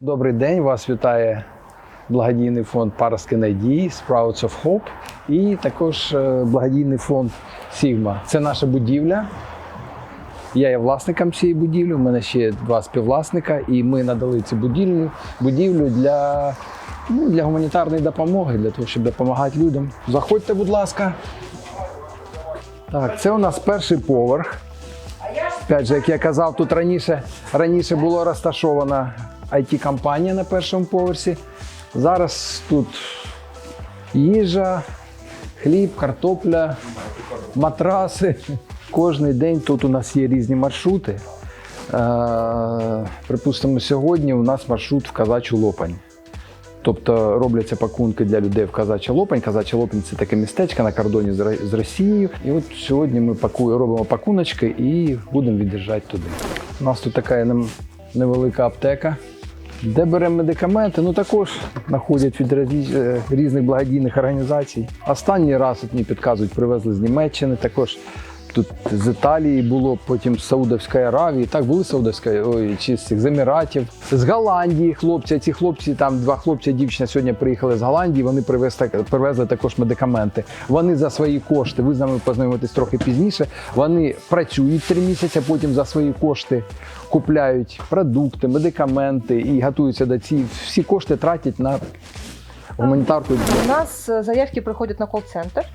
Добрий день, вас вітає благодійний фонд Паростки надії Sprouts of Hope і також е, благодійний фонд Sigma. Це наша будівля. Я є власником цієї будівлі, у мене ще два співвласника, і ми надали цю будівлю, будівлю для, ну, для гуманітарної допомоги, для того, щоб допомагати людям. Заходьте, будь ласка. Так, це у нас перший поверх. Опять же, як я казав, тут раніше, раніше було розташована IT-компанія на першому поверсі. Зараз тут їжа, хліб, картопля, матраси. Кожний день тут у нас є різні маршрути. Е, припустимо, сьогодні у нас маршрут в Казачу Лопань. Тобто робляться пакунки для людей в Казача Лопань. Казача Лопань це таке містечко на кордоні з Росією. І от сьогодні ми пакуємо, робимо пакуночки і будемо від'їжджати туди. У нас тут така невелика аптека. Де беремо медикаменти, ну також знаходять від е, різних благодійних організацій. Останній раз от мені підказують, привезли з Німеччини, також тут з Італії було, потім з Саудовської Аравії. Так, були з Саудовської, ой, чи з цих з Еміратів. З Голландії хлопці. Ці хлопці, там два хлопці, дівчина сьогодні приїхали з Голландії. Вони привезли, привезли також медикаменти. Вони за свої кошти, ви з нами познайомитесь трохи пізніше. Вони працюють три місяці, потім за свої кошти купляють продукти, медикаменти і готуються до ці. Всі кошти тратять на гуманітарку. У нас э, заявки приходят на колл-центр.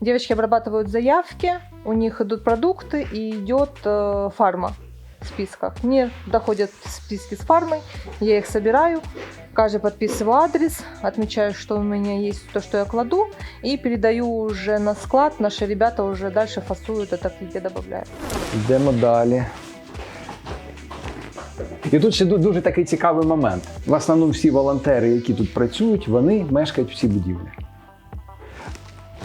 Девочки обрабатывают заявки, у них идут продукты и идет э, фарма в списках. Мне доходят списки с фармой, я их собираю, каждый подписываю адрес, отмечаю, что у меня есть то, что я кладу, и передаю уже на склад. Наши ребята уже дальше фасуют это, где добавляют. Йдемо далі. І тут ще дуже такий цікавий момент. В основному всі волонтери, які тут працюють, вони мешкають в цій будівлі.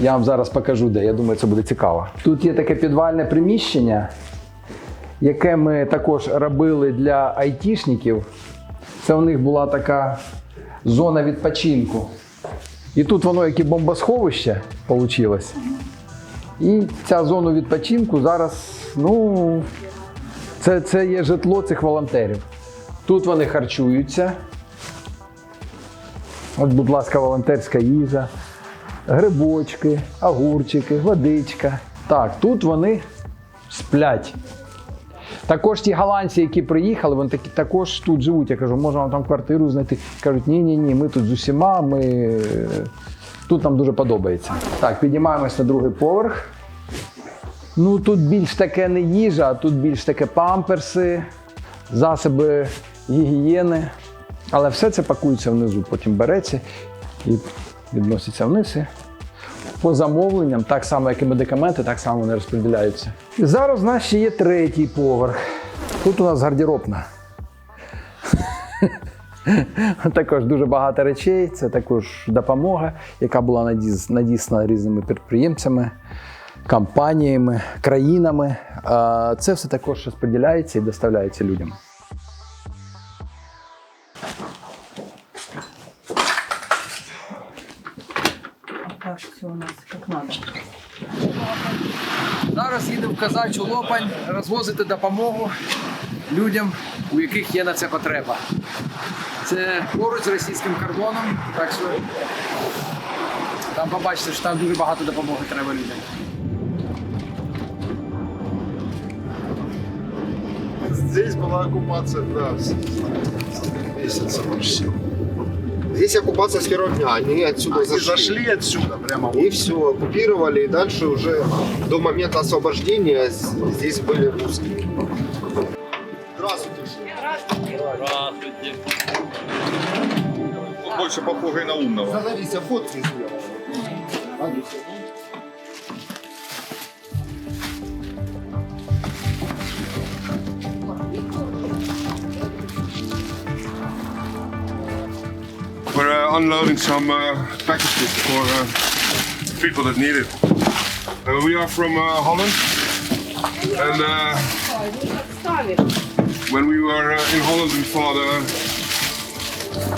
Я вам зараз покажу, де. Я думаю, це буде цікаво. Тут є таке підвальне приміщення, яке ми також робили для айтішників. Це у них була така зона відпочинку. І тут воно як і бомбосховище вийшло. І ця зона відпочинку зараз, ну, це, це є житло цих волонтерів. Тут вони харчуються. От, будь ласка, волонтерська їжа, грибочки, огурчики, водичка. Так, тут вони сплять. Також ті голландці, які приїхали, вони такі також тут живуть. Я кажу, може вам там квартиру знайти. Кажуть, ні, ні, ні, ми тут з усіма, ми е, тут нам дуже подобається. Так, піднімаємось на другий поверх. Ну тут більш таке не їжа, а тут більш таке памперси, засоби гігієни. Але все це пакується внизу, потім береться і відноситься вниз. По замовленням, так само, як і медикаменти, так само вони розподіляються. І зараз у нас ще є третій поверх. Тут у нас гардеробна. Також дуже багато речей. Це також допомога, яка була надіслана різними підприємцями, компаніями, країнами. Це все також розподіляється і доставляється людям. Так, все у нас как надо. Зараз їдемо в Казачу Лопань розвозити допомогу людям, у яких є на це потреба. Це поруч з російським кордоном, так що там побачите, що там дуже багато допомоги треба людям. Здесь была оккупация, да, месяца почти. Здесь оккупация с первого дня. Они отсюда Они зашли. зашли отсюда прямо. И все, оккупировали. И дальше уже до момента освобождения здесь были русские. Здравствуйте. Он больше похожий на умного. Становись, а фотки сделал. We're uh, unloading some uh, packages for uh, people that need it. Uh, we are from uh, Holland, and uh, when we were in Holland, we thought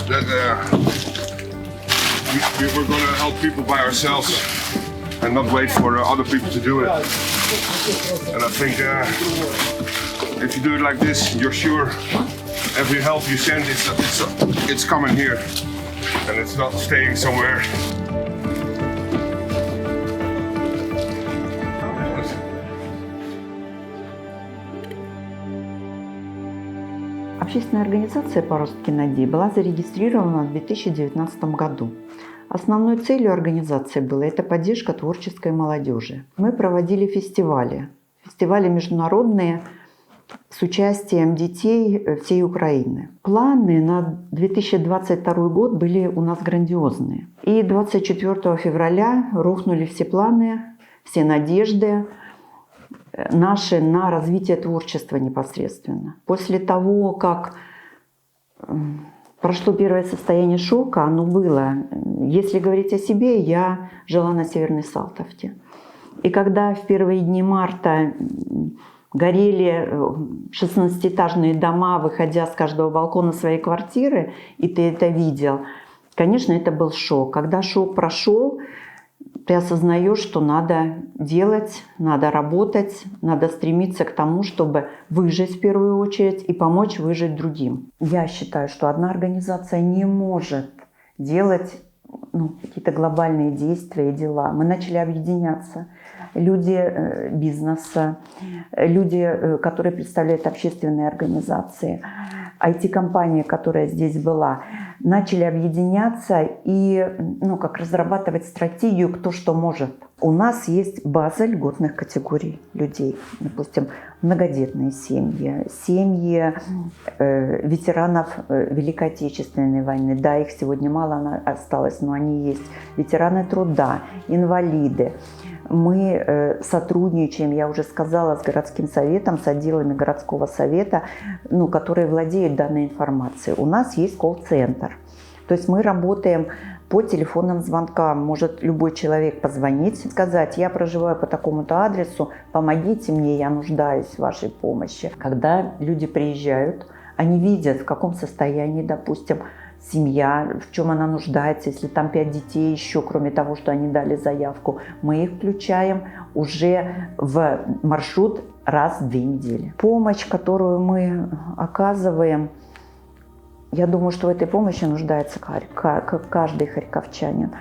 that we, we were going to help people by ourselves and not wait for other people to do it. And I think if you do it like this, you're sure every help you send, it's, it's, it's coming here. And it's not staying somewhere. Общественная организация «Паростки Нади» была зарегистрирована в 2019 году. Основной целью организации была это поддержка творческой молодежи. Мы проводили фестивали, фестивали международные с участием детей э, всей Украины. Планы на 2022 год были у нас грандиозные. И 24 февраля рухнули все планы, все надежды э, наши на развитие творчества непосредственно. После того, как м, прошло первое состояние шока, оно было. Если говорить о себе, я жила на Северной Салтовке. И когда в первые дни марта горели э, 16-этажные дома, выходя с каждого балкона своей квартиры, и ты это видел, конечно, это был шок. Когда шок прошел, ты осознаешь, что надо делать, надо работать, надо стремиться к тому, чтобы выжить в первую очередь и помочь выжить другим. Я считаю, что одна организация не может делать ну, какие-то глобальные действия и дела. Мы начали объединяться. Люди э, бизнеса, э, люди, э, которые представляют общественные организации, IT-компания, которая здесь была, начали объединяться и ну, как разрабатывать стратегию, кто что может. У нас есть база льготных категорий людей. Допустим, многодетные семьи, семьи э, ветеранов Великой Отечественной войны. Да, их сегодня мало осталось, но они есть. Ветераны труда, инвалиды. Мы э, сотрудничаем, я уже сказала, с городским советом, с отделами городского совета, ну, которые владеют данной информацией. У нас есть колл-центр. То есть мы работаем по телефонным звонкам. Может любой человек позвонить, сказать, я проживаю по такому-то адресу, помогите мне, я нуждаюсь в вашей помощи. Когда люди приезжают, они видят, в каком состоянии, допустим, семья, в чем она нуждается, если там пять детей еще, кроме того, что они дали заявку, мы их включаем уже в маршрут раз в две недели. Помощь, которую мы оказываем, я думаю, что в этой помощи нуждается каждый харьковчанин.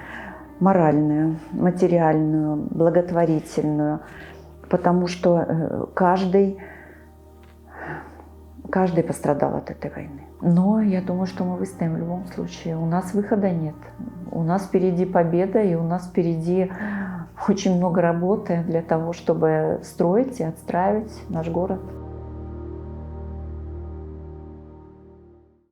Моральную, материальную, благотворительную, потому что э, каждый, каждый пострадал от этой войны. Но я думаю, что мы выстоим в любом случае. У нас выхода нет. У нас впереди победа, и у нас впереди очень много работы для того, чтобы строить и отстраивать наш город.